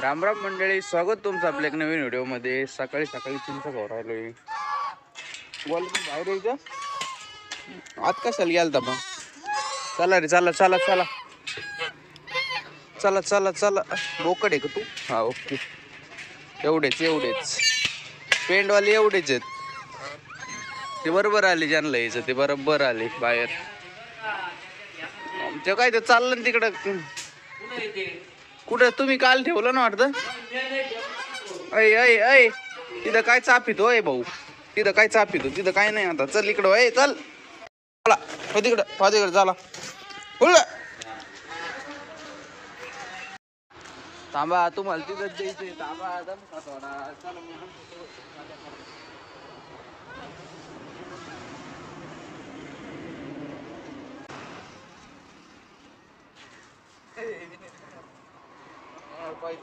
रामराम मंडळी स्वागत तुमचं आपल्या एक नवीन व्हिडिओमध्ये. सकाळी सकाळी चिंच खाऊ राहिलोय. बोल बाहेर यायचं आत कशाला गेलता मग? चला रे चला चला चला. चला चला चला. बोकड आहे का तू? हा ओके. एवढेच एवढेच. पेंडवाले एवढेच आहेत. ते बरोबर आले ज्यांना यायचं ते बरोबर आले बाहेर. ते काय ते चाललं ना तिकडं. कुठं तुम्ही काल ठेवलं ना वाटतं? अय अय अय तिथं काय चापितो हो, अय भाऊ? तिथं काय चापितो हो? तिथं काय नाही आता. चल इकडं अय चल. चला हो तिकडं हो तिकडं चला. थांबा तुम्हाला तिथं द्यायचंय थांबा пойду.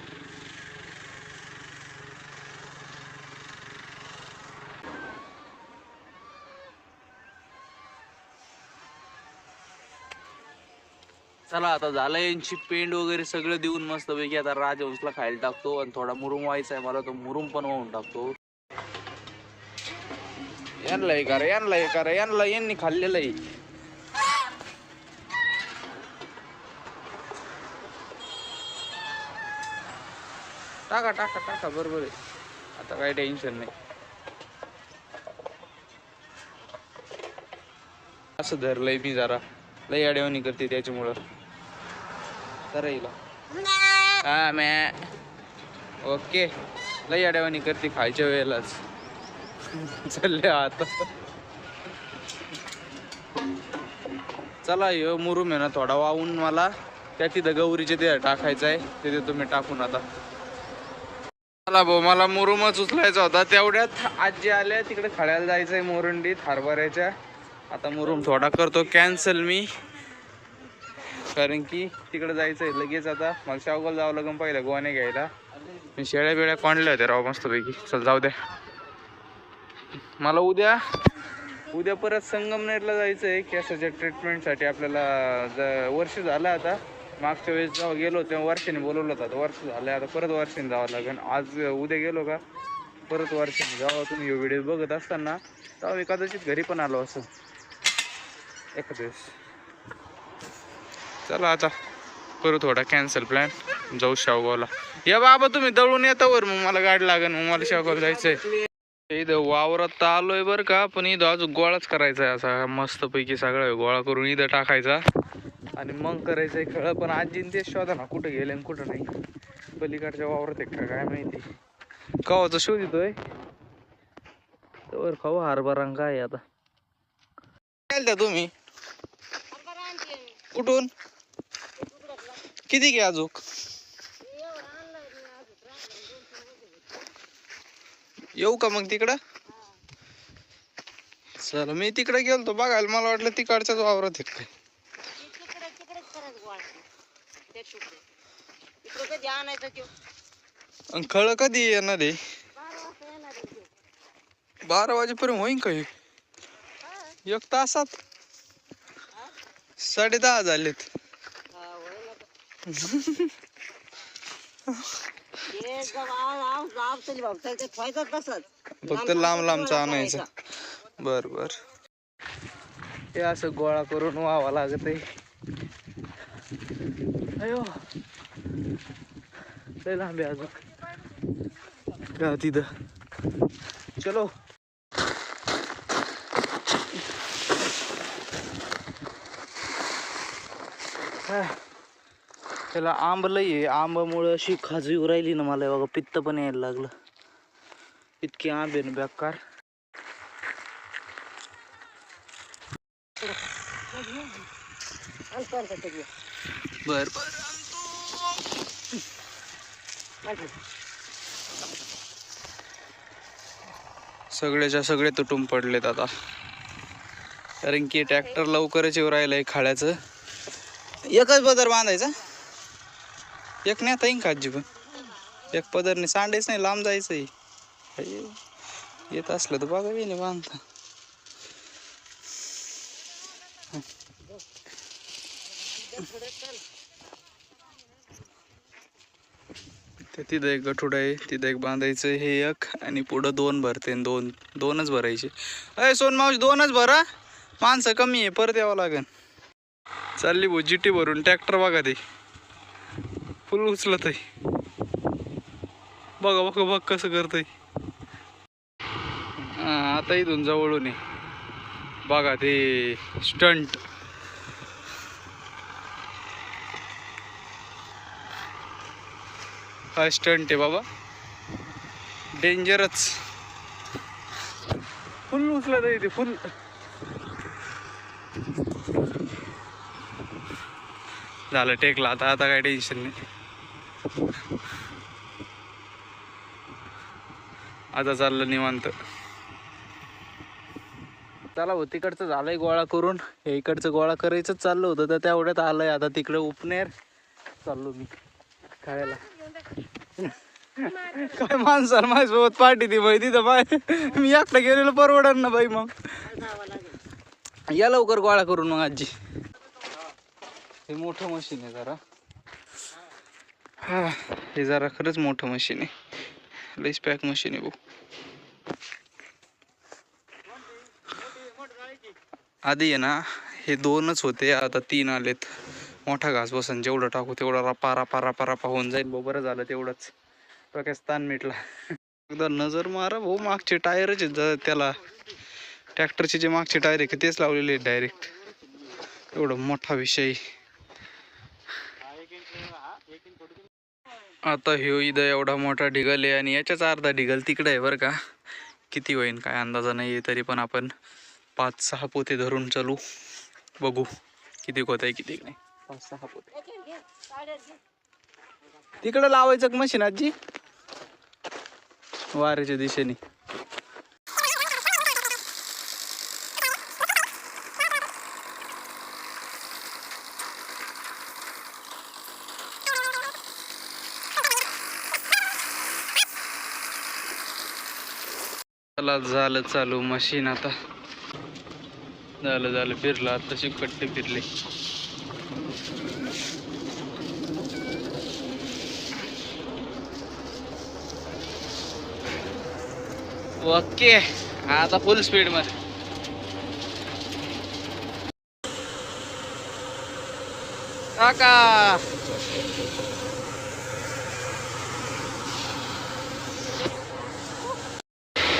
चला आता झालं यांची पेंड वगैरे सगळं देऊन मस्त पैकी आता राजहंसला खायला टाकतो आणि थोडा मुरुम व्हायचा आहे मला तो मुरुम पण वाहून टाकतो. यांना हे करा यांना हे करा यांना यांनी खाल्लेलं आहे. टाका टाका टाका बरोबर आहे. आता काही टेन्शन नाही. असं धरलंय मी जरा. लई अडवणी करते त्याच्यामुळं. हा मॅ ओके. लई अडवणी करते खायच्या वेळेलाच. चालले आता. चला यो मुरुम आहे ना थोडा. वाहून मला. त्या तिथं गौरीचे ते टाकायचं आहे. ते देतो मी टाकून आता. चला भाऊ मला मुरुमच उचलायचा होता. तेवढ्यात आजी आल्या. तिकडे खड्याला जायचंय मोरंडीत हरभऱ्याच्या. आता मुरुम थोडा करतो. कॅन्सल मी. कारण की तिकडे जायचंय लगेच आता. मला शावगाव जावं लागेल पहिलं गोवाने घ्यायला. मी शेळ्या बिळ्या कोंडल्या होत्या राव मस्तपैकी. चल जाऊ द्या. मला उद्या उद्या परत संगमनेरला जायचं आहे केसाच्या ट्रीटमेंटसाठी आपल्याला ज वर्ष झालं आता. मागच्या वेळेस जेव्हा गेलो तेव्हा वर्षाने बोलवलं होतं वर्ष झालं आता परत वर्षाने जावं लागेल. आज उद्या गेलो का? परत वर्षाने जावं. तुम्ही व्हिडिओ बघत असताना तेव्हा मी कदाचित घरी पण आलो असं एखाद दिवस चला आता करू थोडा कॅन्सल प्लॅन जाऊ शावगावला. या बाबा तुम्ही दळून येता वर मग मला गाडी लागेल मग मला शावगाव जायचंय. इथं वावरात तर आलोय बरं का पण इथं अजून गोळाच करायचा आहे असा मस्तपैकी सगळं गोळा करून इथं टाकायचा. आणि मग करायचंय खेळ पण आजीन ते शोधा ना कुठं गेले आणि कुठं नाही. पलीकडच्या वावरात एक का काय माहिती. कवाचा शोध येतोय तर खाऊ हरभरा काय आता. तुम्ही? कुठून? किती घ्या अजून? येऊ का मग तिकडं? चल मी तिकडे गेलतो बघायला. मला वाटलं तिकडच्याच वावरात येत काय. आणि खळ कधी येणार आहे? बारा वाजेपर्यंत होईन का हे? एक तासात? साडे दहा झालेत. फक्त लांब लांबचा आणायचा. बर बर. हे असं गोळा करून व्हावा लागत अयो. लय लांबे अजून. तिथं. चलो. काय त्याला आंब लई आहे. आंबामुळं अशी खाजू येऊ राहिली ना मला. बघा पित्त पण यायला लागलं. इतकी आंबे ना बेकार. बर बर. सगळेच्या सगळे तुटून पडलेत आता. कारण की ट्रॅक्टर लवकरच येऊ राहिलंय खाड्याचं. एकच बदर बांधायचा? एक नाही आता येईन का आजी पण एक पदरने सांडायच नाही लांब जायचंय येत असलं तर बघा बी नाही बांधता. ते तिथं एक गठुड आहे तिथं एक बांधायचं हे एक. आणि पुढं दोन भरते आणि दोन दोनच भरायचे. अय सोन मावशी दोनच भरा. माणसं कमी आहे परत यावं लागेल. चालली भाऊ जिटी भरून ट्रॅक्टर बघा ते. फुल उचलत आहे बघा बघा बघ कसं करतय. आता इथून जवळून आहे बघा ते स्टंट हा स्टंट आहे बाबा. डेंजरच फुल उचलत आहे ते फुल. झालं टेकला. आता आता काय टेन्शन नाही. आता चाललं निवांत. चला हो तिकडचं झालंय गोळा करून. हे इकडचं गोळा करायचं चाललं होतं तर तेवढ्यात आलंय. आता तिकडे उपनेर. चाललो मी खायला काय माणसाला माझ्यासोबत पार्टी ती बाई तिथं बाय मी एकटा गेलेलो परवडणार ना बाई मग. या लवकर गोळा करून मग आजी. हे मोठं मशीन आहे जरा. हा हे जरा खरंच मोठं मशीन आहे. लईच पॅक मशीन आहे भाऊ आधी आहे ना हे दोनच होते आता तीन आलेत. मोठा घास बसन जेवढं टाकू तेवढा रपा रपा रपा रपा होऊन जाईल भाऊ बरं झालं तेवढंच. डोक्यात ताण मिटला. एकदा नजर मारा भाऊ मागचे टायरच आहेत त्याला. ट्रॅक्टरचे जे मागचे टायर आहे तेच लावलेले आहेत डायरेक्ट एवढं मोठा विषय आता ह्यो इथं एवढा मोठा ढिगल आहे आणि याच्याच अर्धा ढिगल तिकडे आहे बरं का. किती होईन काय अंदाजा नाही आहे तरी पण आपण पाच सहा पोते धरून चालू. बघू किती होत आहे किती नाही. पाच सहा पोते. तिकडं लावायचं मशीन आजी? वाऱ्याच्या दिशेने. चला झालं चालू मशीन आता. झालं झालं फिरलं. आता शिकट्टे फिरले. ओके आता फुल स्पीडमध्ये. काका!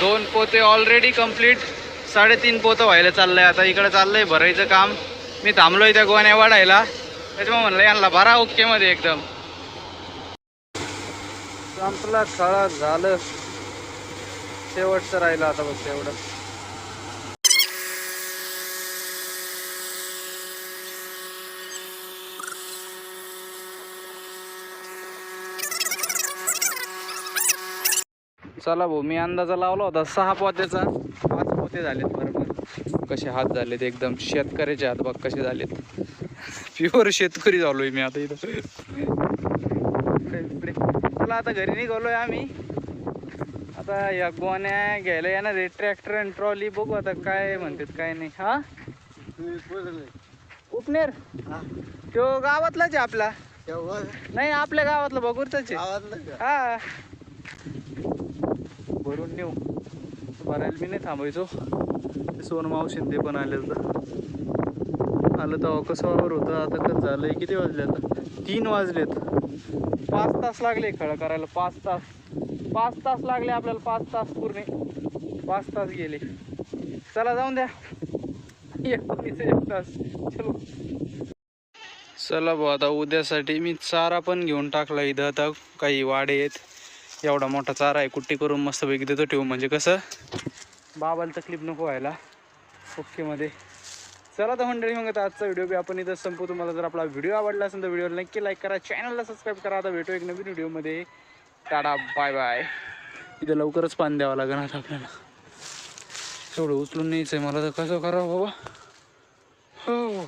दोन पोते ऑलरेडी कंप्लीट साडेतीन पोतं व्हायला चाललंय आता. इकडे चाललंय भरायचं काम. मी थांबलोय त्या गोण्या वाढायला. त्याच्यामुळे म्हणलं यांना भरा ओके मध्ये एकदम. संपला खळा झालं. शेवटचं राहिलं आता बघ एवढं चला भाऊ मी अंदाजा लावला होता सहा पोत्याचा. पाच पोते झालेत बरोबर कसे हात झालेत एकदम. शेतकऱ्याचे हात बघ कसे झालेत. प्युअर शेतकरी झालोय मी आता इथं. चला आता घरी निघालोय आम्ही. आता या गोण्या घ्यायला येणार आहे. ट्रॅक्टर आणि ट्रॉली बघू आता काय म्हणतात काय नाही. हा? उपनेर? तो गावातलाच आहे आपला. नाही आपल्या गावातला बघूरचाच आहे. हा. भरून नेऊ भरायला मी नाही थांबायचो. ते सोन मावशीन पण आले होतं. आलं तेव्हा कसं वावर होतं आता कसं झालंय किती वाजले आता? तीन वाजलेत. पाच तास लागले खळं करायला पाच तास. पाच तास लागले आपल्याला पाच तास पूर्ण. पाच तास गेले. चला जाऊन द्या. एक एक तास चलो. चला भाऊ आता उद्यासाठी मी चारा पण घेऊन टाकला इथं. आता काही वाडे आहेत. एवढा मोठा चारा आहे कुट्टी करून मस्तपैकी देतो ठेवू. म्हणजे कसं बाबाला तकलीफ नको व्हायला. ओकेमध्ये चला तर मंडळी मग आता आजचा व्हिडिओ बी आपण इथं संपू तुम्हाला जर आपला व्हिडिओ आवडला असेल तर व्हिडिओला नक्की लाईक करा. चॅनलला सबस्क्राईब करा. आता भेटू एक नवीन व्हिडिओमध्ये टाटा बाय बाय इथं लवकरच पाणी द्यावं लागेल आता आपल्याला. एवढं उचलून न्यायचं आहे मला तर. कसं करावं बाबा? हो.